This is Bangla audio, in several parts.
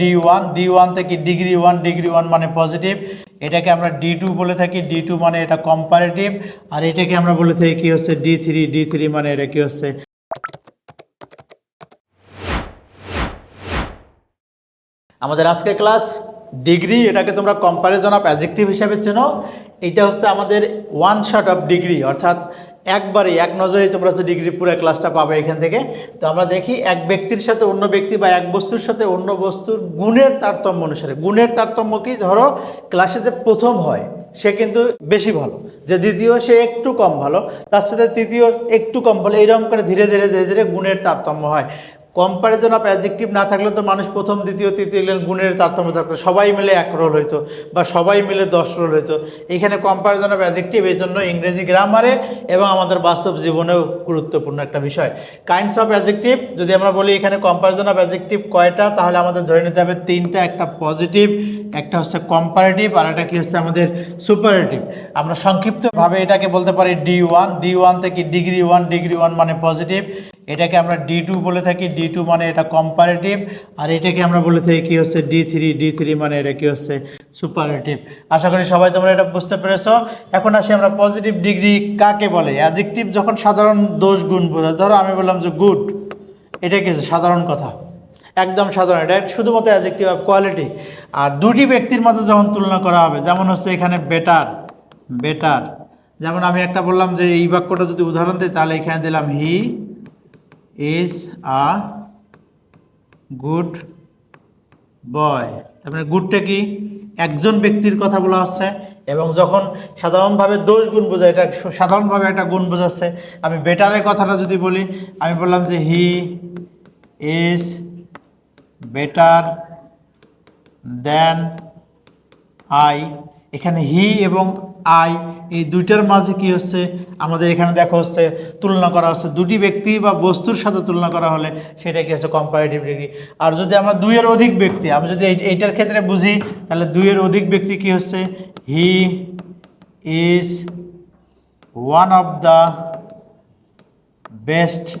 ডি ওয়ান ডি ওয়ান থেকে ডিগ্রি ওয়ান ডিগ্রি ওয়ান মানে পজিটিভ এটাকে আমরা ডি টু বলে থাকি। ডি টু মানে এটা কম্পারেটিভ আর এটাকে আমরা বলে থাকি কি হচ্ছে ডি থ্রি ডি থ্রি মানে এটা কি হচ্ছে? আমাদের আজকের ক্লাস ডিগ্রি এটাকে তোমরা কম্পারিজন অফ অ্যাজেক্টিভ হিসাবে চেনো। এটা হচ্ছে আমাদের ওয়ান শট অফ ডিগ্রি অর্থাৎ একবারে এক নজরেই তোমরা যে ডিগ্রি পুরো ক্লাসটা পাবে এখান থেকে। তো আমরা দেখি এক ব্যক্তির সাথে অন্য ব্যক্তি বা এক বস্তুর সাথে অন্য বস্তুর গুণের তারতম্য অনুসারে। গুণের তারতম্য কি? ধরো ক্লাসে যে প্রথম হয়, সে কিন্তু বেশি ভালো, যে দ্বিতীয় সে একটু কম ভালো, তার সাথে তৃতীয় একটু কম ভালো, এইরকম করে ধীরে ধীরে ধীরে ধীরে গুণের তারতম্য হয়। কম্পারিজন অফ অ্যাডজেক্টিভ না থাকলে তো মানুষ প্রথম, দ্বিতীয়, তৃতীয় এগুলো গুণের তারতম্য থাকতো। সবাই মিলে এক রোল হইতো বা সবাই মিলে দশ রোল হইতো। এখানে কম্পারিজন অফ অ্যাডজেক্টিভ এই জন্য ইংরেজি গ্রামারে এবং আমাদের বাস্তব জীবনেও গুরুত্বপূর্ণ একটা বিষয়। কাইন্ডস অফ অ্যাডজেক্টিভ যদি আমরা বলি এখানে কম্পারিজন অফ অ্যাডজেক্টিভ কয়টা, তাহলে আমাদের ধরে নিতে হবে তিনটা, একটা পজিটিভ একটা হচ্ছে কম্পারেটিভ আর একটা কি হচ্ছে আমাদের সুপারেটিভ আমরা সংক্ষিপ্তভাবে এটাকে বলতে পারি ডি ওয়ান ডি ওয়ান থেকে ডিগ্রি ওয়ান ডিগ্রি ওয়ান মানে পজিটিভ এটাকে আমরা ডি টু বলে থাকি। ডি টু মানে এটা কম্পারেটিভ আর এটাকে আমরা বলে থাকি কী হচ্ছে ডি থ্রি ডি থ্রি মানে এটা কী হচ্ছে সুপারেটিভ আশা করি সবাই তোমরা এটা বুঝতে পেরেছ। এখন আসি আমরা পজিটিভ ডিগ্রি কাকে বলে? অ্যাডজেক্টিভ যখন সাধারণ দোষ গুণ বোঝায়, ধরো আমি বললাম যে গুড এটা কি সাধারণ কথা। একদম সাধারণ, এটা শুধুমাত্র অ্যাডজেক্টিভ অফ কোয়ালিটি আর দুটি ব্যক্তির মাঝে যখন তুলনা করা হবে, যেমন হচ্ছে এখানে বেটার বেটার যেমন আমি একটা বললাম যে এই বাক্যটা যদি উদাহরণ দিই, তাহলে এখানে দিলাম he is a good boy তার মানে গুডটা কি? একজন ব্যক্তির কথা বলা হচ্ছে এবং যখন সাধারণভাবে দোষ গুণ বোঝায়, এটা সাধারণভাবে একটা গুণ বোঝাচ্ছে। আমি বেটারের কথাটা যদি বলি, আমি বললাম যে he is better than I এখানে হি এবং আই, এই দুইটার মাঝে কি হচ্ছে? আমাদের এখানে দেখা হচ্ছে তুলনা করা হচ্ছে। দুটি ব্যক্তি বা বস্তুর সাথে তুলনা করা হলে সেটা কি হচ্ছে কম্পারেটিভ ডিগ্রি আর যদি আমরা দুইয়ের অধিক ব্যক্তি, আমি যদি এই- এইটার ক্ষেত্রে বুঝি, তাহলে দুইয়ের অধিক ব্যক্তি কি হচ্ছে? He is one of the best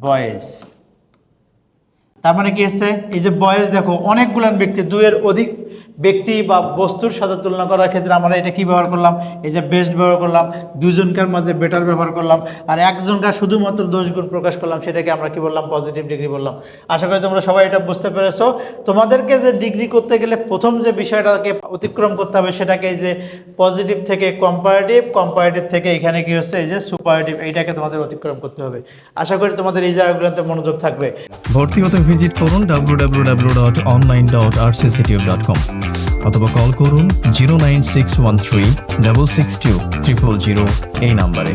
boys তার মানে কি হচ্ছে? এই যে বয়স দেখো, অনেকগুলান ব্যক্তি, দুইয়ের অধিক ব্যক্তি বা বস্তুর সাথে তুলনা করার ক্ষেত্রে আমরা এটা কি ব্যবহার করলাম? এই যে বেস্ট ব্যবহার করলাম দুজনকার মাঝে বেটার ব্যবহার করলাম, আর একজনকার শুধুমাত্র দোষগুণ প্রকাশ করলাম, সেটাকে আমরা কি বললাম? পজিটিভ ডিগ্রি বললাম। আশা করি তোমরা সবাই এটা বুঝতে পেরেছ। তোমাদেরকে যে ডিগ্রি করতে গেলে প্রথম যে বিষয়টাকে অতিক্রম করতে হবে, সেটাকে এই যে পজিটিভ থেকে কম্পারেটিভ কম্পারেটিভ থেকে এখানে কি হচ্ছে? এই যে সুপারেটিভ এইটাকে তোমাদের অতিক্রম করতে হবে। আশা করি তোমাদের এই জায়গাগুলোতে মনোযোগ থাকবে। ভর্তি হতে ভিজিট করুন www.online.rcctube.com অথবা কল করুন zero nine six one three double six two triple zero এই নাম্বারে